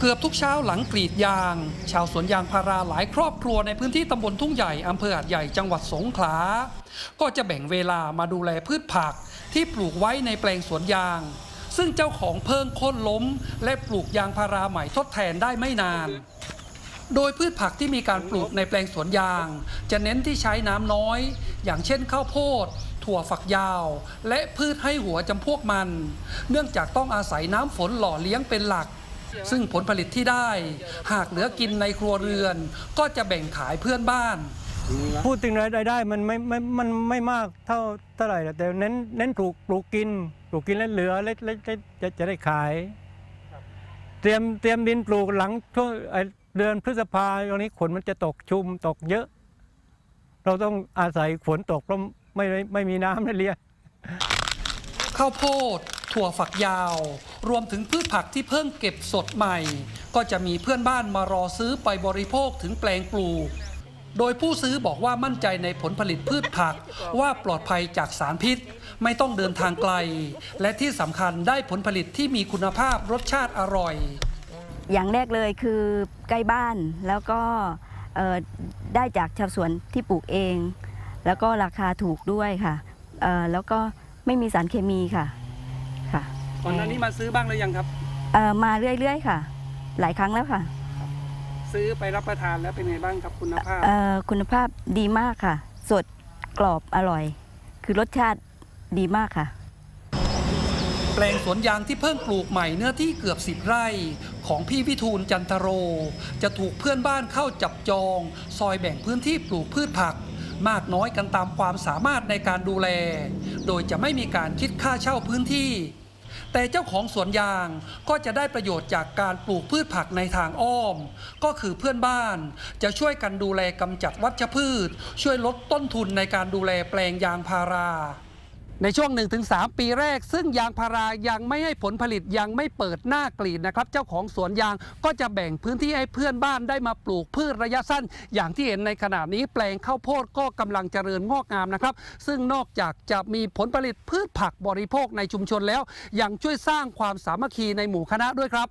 เกือบทุกเช้าหลังกรีดยาง ชาวสวนยางพาราหลายครอบครัวในพื้นที่ตำบลทุ่งใหญ่อำเภอหาดใหญ่จังหวัดสงขลา ก็จะแบ่งเวลามาดูแลพืชผักที่ปลูกไว้ในแปลงสวนยาง ซึ่งเจ้าของเพิ่งโค่นล้ม และปลูกยางพาราใหม่ทดแทนได้ไม่นาน โดยพืชผักที่มีการปลูกในแปลงสวนยาง จะเน้นที่ใช้น้ำน้อย อย่างเช่นข้าวโพดถั่วฝักยาว และพืชให้หัวจำพวกมัน เนื่องจากต้องอาศัยน้ำฝนหล่อเลี้ยงเป็นหลัก ซึ่งผลผลิตที่ได้หากเหลือกินในครัวเรือน ก็จะแบ่งขายเพื่อนบ้าน พูดถึงรายได้มันไม่ไม่มันไม่มากเท่าเท่าไหร่หรอกแต่เน้นเน้นปลูกปลูกกินปลูกกินแล้วเหลือแล้วแล้วจะจะจะได้ขาย เตรียมเตรียมดินปลูกหลังช่วงไอ้เดือนพฤษภาตรงนี้ฝนมันจะตกชุมตกเยอะ เราต้องอาศัยฝนตกเพราะไม่ไม่ไม่มีน้ำให้เลี้ยงข้าวโพด ถั่วฝักยาว รวมถึงพืชผักที่เพิ่งเก็บสดใหม่ ก็จะมีเพื่อนบ้านมารอซื้อไปบริโภคถึงแปลงปลูก โดยผู้ซื้อบอกว่ามั่นใจในผลผลิตพืชผักว่าปลอดภัยจากสารพิษ ไม่ต้องเดินทางไกล และที่สำคัญได้ผลผลิตที่มีคุณภาพรสชาติอร่อย อย่างแรกเลยคือใกล้บ้านแล้วก็ได้จากชาวสวนที่ปลูกเอง แล้วก็ราคาถูกด้วยค่ะแล้วก็ไม่มีสารเคมีค่ะ ก่อนหน้านี้มาซื้อบ้างหรือยังครับ เอ่อมาเรื่อยๆค่ะ หลายครั้งแล้วค่ะ ซื้อไปรับประทานแล้วเป็นไงบ้างครับคุณภาพ เอ่อคุณภาพดีมากค่ะ สดกรอบอร่อย คือรสชาติดีมากค่ะ แปลงสวนยางที่เพิ่งปลูกใหม่เนื้อที่เกือบสิบไร่ ของพี่วิทูลจันทโร จะถูกเพื่อนบ้านเข้าจับจอง ซอยแบ่งพื้นที่ปลูกพืชผัก มากน้อยกันตามความสามารถในการดูแล โดยจะไม่มีการคิดค่าเช่าพื้นที่ แต่เจ้าของสวนยางก็จะได้ประโยชน์จากการปลูกพืชผักในทางอ้อม ก็คือเพื่อนบ้านจะช่วยกันดูแลกำจัดวัชพืช ช่วยลดต้นทุนในการดูแลแปลงยางพารา ในช่วง 1-3 ปีแรก ซึ่งยางพารายังไม่ให้ผลผลิตยังไม่เปิดหน้ากรีดนะครับ เจ้าของสวนยางก็จะแบ่งพื้นที่ให้เพื่อนบ้านได้มาปลูกพืชระยะสั้น อย่างที่เห็นในขณะนี้แปลงข้าวโพดก็กำลังเจริญงอกงามนะครับ ซึ่งนอกจากจะมีผลผลิตพืชผักบริโภคในชุมชนแล้ว ยังช่วยสร้างความสามัคคีในหมู่คณะด้วยครับ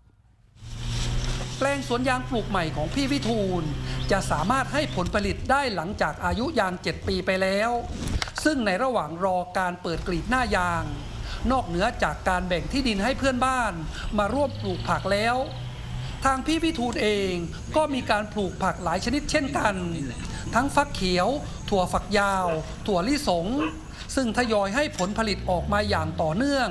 แปลงสวนยางปลูกใหม่ของพี่วิทูล จะสามารถให้ผลผลิตได้หลังจากอายุยาง 7 ปีไปแล้ว ซึ่งในระหว่างรอการเปิดกรีดหน้ายาง นอกเหนือจากการแบ่งที่ดินให้เพื่อนบ้าน มาร่วมปลูกผักแล้ว ทางพี่วิทูลเองก็มีการปลูกผักหลายชนิดเช่นกัน ทั้งฟักเขียว ถั่วฝักยาว ถั่วลิสง ซึ่งทยอยให้ผลผลิตออกมาอย่างต่อเนื่อง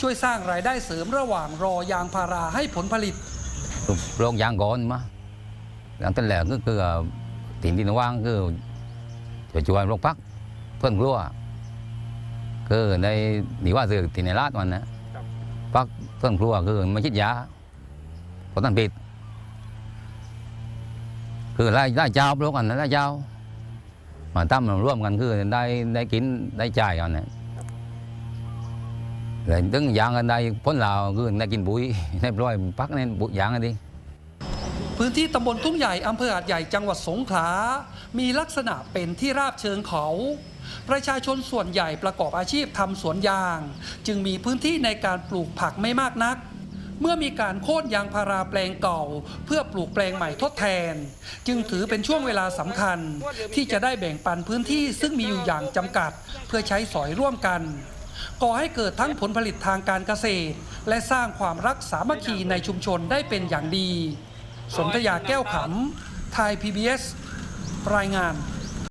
ช่วยสร้างรายได้เสริมระหว่างรอยางพาราให้ผลผลิตโรงยางก่อนมาหลังจากแรกก็คือถิ่นดินว่างคือจะช่วยโรคพัก เพื่อนกลัวคือในนี่ว่าสื่อถิ่นในลาดมันนะพักเพื่อนกลัวคือไม่คิดยาเพราะตั้งผิด คือไล่ไล่เจ้าโรคกันนะไล่เจ้ามาตั้มร่วมกันคือได้ได้กินได้จ่ายกันนะเลยถึงยางกันได้พ้นลาวคือได้กินปุ๋ยได้ปล่อยพักในปุ๋ยยางกันดี พื้นที่ตำบลทุ่งใหญ่อำเภอหาดใหญ่จังหวัดสงขลา มีลักษณะเป็นที่ราบเชิงเขา ประชาชนส่วนใหญ่ประกอบอาชีพทำสวนยาง จึงมีพื้นที่ในการปลูกผักไม่มากนัก เมื่อมีการโค่นยางพาราแปลงเก่า เพื่อปลูกแปลงใหม่ทดแทน จึงถือเป็นช่วงเวลาสำคัญ ที่จะได้แบ่งปันพื้นที่ซึ่งมีอยู่อย่างจำกัด เพื่อใช้สอยร่วมกันก่อให้เกิดทั้งผลผลิตทางการเกษตร และสร้างความรักสามัคคีในชุมชนได้เป็นอย่างดี สนธยาแก้วขำไทย PBS รายงาน